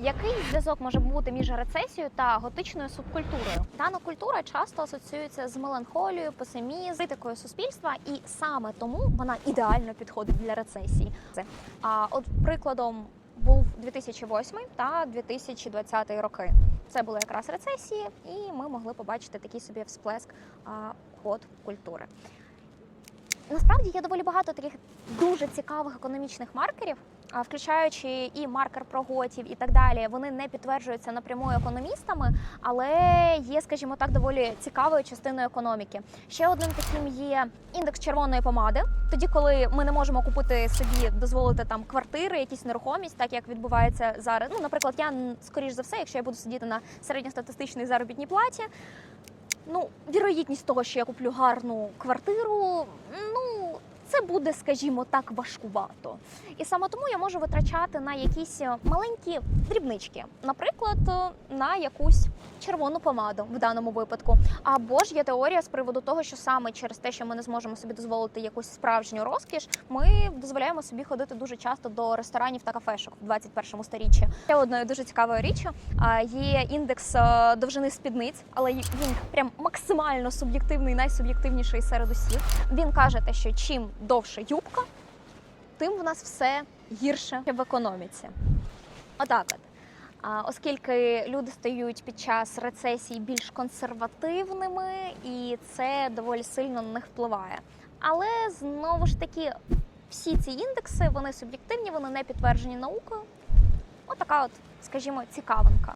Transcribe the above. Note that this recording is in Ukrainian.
Який зв'язок може бути між рецесією та готичною субкультурою? Дана культура часто асоціюється з меланхолією, песимізм, критикою суспільства, і саме тому вона ідеально підходить для рецесії. А от прикладом був 2008 та 2020 роки. Це були якраз рецесії, і ми могли побачити такий собі всплеск ход культури. Насправді є доволі багато таких дуже цікавих економічних маркерів, включаючи і маркер проготів і так далі. Вони не підтверджуються напряму економістами, але є, скажімо так, доволі цікавою частиною економіки. Ще одним таким є індекс червоної помади. Тоді, коли ми не можемо купити собі, дозволити там квартири, якісь нерухомість, так як відбувається зараз. Ну, наприклад, я скоріш за все, якщо я буду сидіти на середньостатистичній заробітній платі. Ну, вірогідність того, що я куплю гарну квартиру, ну це буде, скажімо так, важкувато. І саме тому я можу витрачати на якісь е, маленькі дрібнички, наприклад, е, на якусь червону помаду в даному випадку. Або ж є теорія з приводу того, що саме через те, що ми не зможемо собі дозволити якусь справжню розкіш, ми дозволяємо собі ходити дуже часто до ресторанів та кафешок в 21 сторіччі. Ще одною дуже цікавою річчю є індекс е, довжини спідниць, але він прям максимально суб'єктивний, найсуб'єктивніший серед усіх. Він каже, те, що чим довше юбка, тим в нас все гірше в економіці. Отак от. Оскільки люди стають під час рецесії більш консервативними, і це доволі сильно на них впливає. Але знову ж таки, всі ці індекси вони суб'єктивні, вони не підтверджені наукою. Отака, от, скажімо, цікавинка.